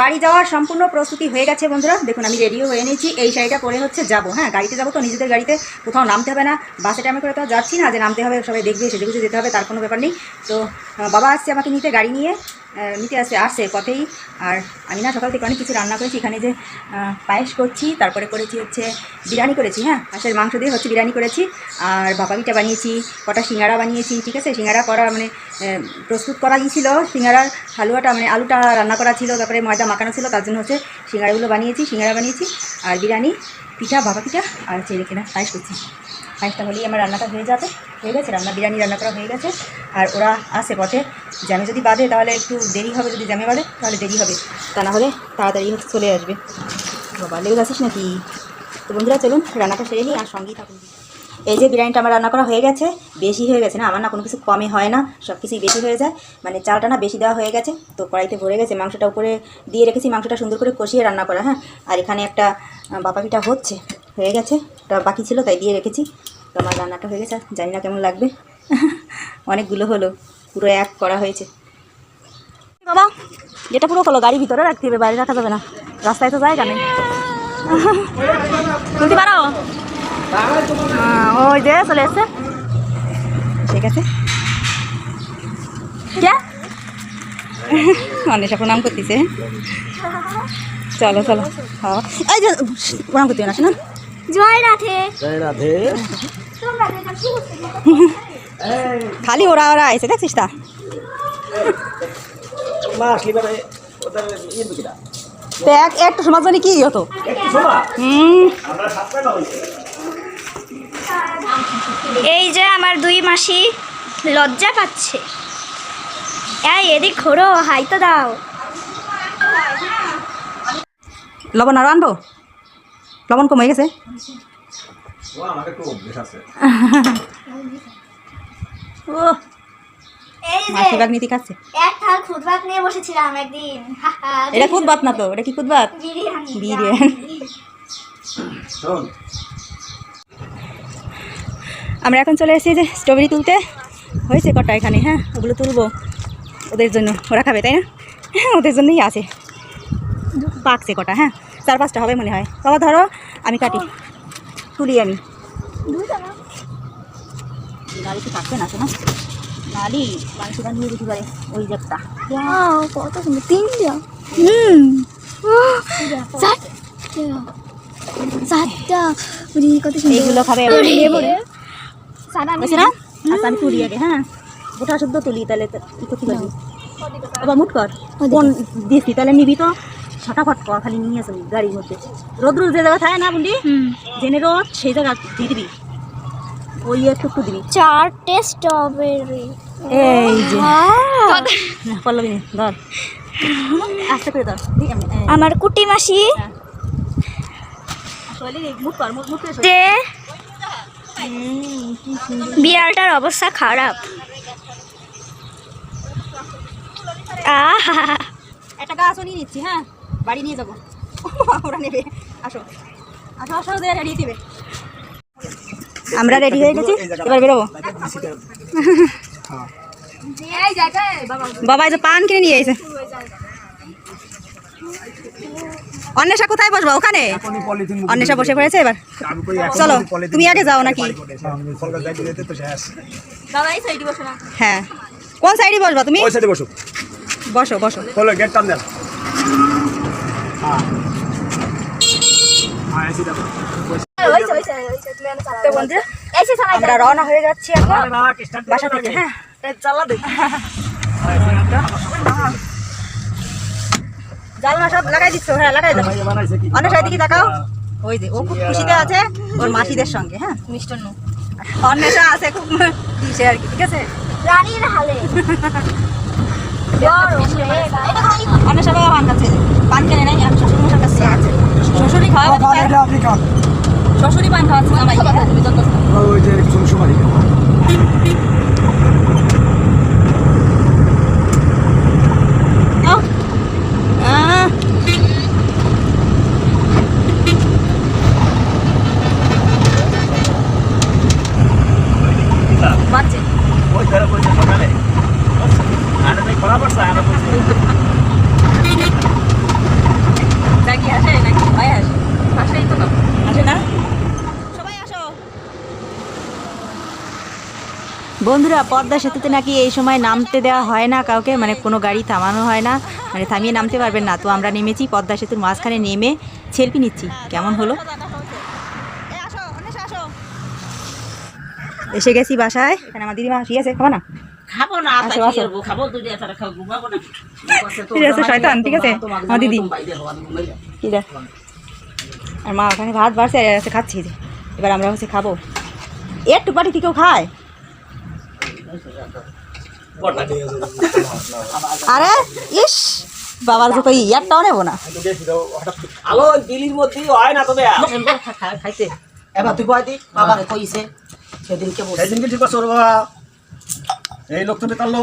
বাড়ি যাওয়ার সম্পূর্ণ প্রস্তুতি হয়ে গেছে বন্ধুরা। দেখুন, আমি রেডিও হয়ে নিয়েছি। এই শাড়িটা পরে হচ্ছে যাব। হ্যাঁ গাড়িতে যাব তো, নিজেদের গাড়িতে কোথাও নামতে হবে না। বাসে টাইমে করে তো যাচ্ছি না যে নামতে হবে, সবাই দেখবে সেজে গুজে যেতে হবে, তার কোনো ব্যাপার নেই। তো বাবা আসছে আমাকে নিতে গাড়ি নিয়ে। নিতে আসে আসছে পথেই। আর আমি না সকাল থেকে অনেক কিছু রান্না করেছি। এখানে যে পায়েস করছি, তারপরে করেছি হচ্ছে বিরিয়ানি করেছি হ্যাঁ? হাঁসের মাংস দিয়ে হচ্ছে বিরিয়ানি করেছি। আর ভাপাবিটা বানিয়েছি, কটা সিঙ্গারা বানিয়েছি, ঠিক আছে? সিঙ্গারা করা মানে প্রস্তুত করা ছিল। সিঙ্গারার হালুয়াটা মানে আলুটা রান্না করা ছিল, তারপরে ময়দা মাখানো ছিল, তার জন্য হচ্ছে সিঙ্গারাগুলো বানিয়েছি, সিঙ্গারা বানিয়েছি। আর বিরিয়ানি, পিঠা ভাপা পিঠা, আর হচ্ছে রেখে না, পায়েস করছি। পায়েসটা হলেই আমার রান্নাটা হয়ে যাবে। হয়ে গেছে, রান্না, বিরিয়ানি রান্না করা হয়ে গেছে। আর ওরা আসে পথে। জ্যামে যদি বাঁধে, তাহলে একটু দেরি হবে। যদি জ্যামে বাঁধে, তাহলে দেরি হবে। তা না হলে তাড়াতাড়ি চলে আসবে। বাবা লেগে আসিস নাকি? তো বন্ধুরা, চলুন, রান্নাটা সেরে নিই আর সঙ্গেই থাকুন। এই যে বিরিয়ানিটা আমার রান্না করা হয়ে গেছে, বেশি হয়ে গেছে না, আমার না কোনো কিছু কমে হয় না সব কিছুই বেশি হয়ে যায়। মানে চালটা না বেশি দেওয়া হয়ে গেছে, তো কড়াইতে ভরে গেছে, মাংসটা উপরে দিয়ে রেখেছি, মাংসটা সুন্দর করে কষিয়ে রান্না করা হ্যাঁ। আর এখানে একটা বাপা হচ্ছে, হয়ে গেছে, ওটা বাকি ছিল, তাই দিয়ে রেখেছি। তো আমার রান্নাটা হয়ে গেছে, জানি না কেমন লাগবে। অনেকগুলো হলো, পুরো এক করা হয়েছে। বাবা যেটা পুরো হলো গাড়ি ভিতরে রাখতে হবে, বাইরে রাখা যাবে না। রাস্তায় তো জায়গা নেই। তুলতে পারো? ওই যে চলে এসছে। ঠিক আছে। কে? অনেশা প্রণাম করতেছে। চলো চলো হ্যাঁ এই যে, প্রণাম করতে না শোনা জয় রাধে। জয় রাধে। খালি ওরা ওরা এসে দেখছিস তা? মানে ইয়ে একটা জানি কি হতো? এই যে আমার দুই মাসি লজ্জা পাচ্ছে। এই এদিক ঘোরো হাই তো দাও। লবণ আরও আনব? লবণ কমে গেছে? ও খাচ্ছে। নিয়ে বসেছিলাম একদিন। এটা না তো এটা কি বিরিয়ানি। আমরা এখন চলে এসেছি যে স্ট্রবেরি তুলতে। হয়েছে কটা এখানে হ্যাঁ? ওগুলো তুলবো ওদের জন্য। ওরা খাবে তাই না? হ্যাঁ ওদের জন্যই আছে। পাকছে কটা হ্যাঁ? চার পাঁচটা হবে মনে হয়। বাবা ধরো আমি কাটি। তুলি আমি। নালি তো কাটবে না শোনা নালি মাংসটা নিয়ে দিতে পারে ওই কত সুন্দর। তিনটা? হুম। চারটা। কত সুন্দর। খাবে বুঝছি না আচ্ছা আমি তুলি আগে হ্যাঁ? গোটা শুদ্ধ তুলি তাহলে করতে পারবি। আবার মুট কর। কোন দিয়েছি তাহলে নিবি তো? ছটাফট কর খালি নিয়ে আসবি গাড়ির মধ্যে। রোদ রোদ যে জায়গা থাকে না বুঝলি হুম। জেনে রোদ সেই জায়গা দিয়ে দিবি। ওই একটু একটু দিবি। চারটে স্ট্রবেরি এই যে। হ্যাঁ। পল্লবী ধর। আস্তে করে ধর আমার কুটি মাসি। সুন্দর। বিড়ালটার অবস্থা খারাপ। আহা। একটা গাছও নিয়ে নিচ্ছি হ্যাঁ। বাড়ি নিয়ে যাব। ওরা নেবে। আসো। আসো আসো ওদের রেডি দিবে আমরা রেডি হয়ে গেছি এবার বেরোবো। বাবা। এই যে পান কিনে নিয়ে এসে অন্বেষা কোথায় বসবো? ওখানে? অন্বেষা বসে পড়েছে এবার। চলো তুমি আগে যাও নাকি? হ্যাঁ। কোন সাইডে বসবা তুমি? বসো। বসো বসো। গেট টান দেন হ্যাঁ হ্যাঁ এসে দেখো তো বন্ধুরা আমরা রওনা হয়ে যাচ্ছি এখন বাসা থেকে। হ্যাঁ। জালনা সব লাগাই দিচ্ছ হ্যাঁ লাগাই দাও। অনেক দিকে তাকাও। ওই যে ও খুব খুশিতে আছে ওর মাসিদের সঙ্গে হ্যাঁ। মিষ্টান্ন। অন্বেষা আছে খুব কিসে আর কি ঠিক আছে? রানীর হালে। অন্বেষা বাবা। পান খাচ্ছে পান কেনে নাই আমি শ্বশুর মশার কাছে আছে। শ্বশুরই খাওয়াবে শ্বশুরই পান খাওয়াচ্ছে জামাই। তুমি যত ওই যে সুমারি আহ আহ বাচ্চা ওই ধরে বলছে সকালে আরে ভাই খরা পড়ছে আরে বলছে বন্ধুরা পদ্মা সেতুতে নাকি এই সময় নামতে দেওয়া হয় না কাউকে মানে কোনো গাড়ি থামানো হয় না মানে থামিয়ে নামতে পারবেন না। তো আমরা নেমেছি পদ্মা সেতুর মাঝখানে নেমে সেলফি নিচ্ছি। কেমন হলো? এসে গেছি বাসায়। এখানে আমার দিদিমা শুয়ে আছে খাবা না? খাব না আসো, আসো। খাব দুই একটা খাব ঘুমাবো না। ঠিক আছে, শয়তান, ঠিক আছে? আমার দিদি। আর মা ওখানে ভাত বাড়ছে খাচ্ছি। এবার আমরা হচ্ছে খাব। একটু পাটি কেউ খায়? আরে ইস বাবার তো কই ইয়ারটাও নেব না। আলো দিলির মধ্যে হয় না তবে খাইতে। এবার তুই কয়দি বাবা কইছে সেদিনকে সেদিনকে ঠিক আছে বাবা। এই লোক তুমি তার লোক।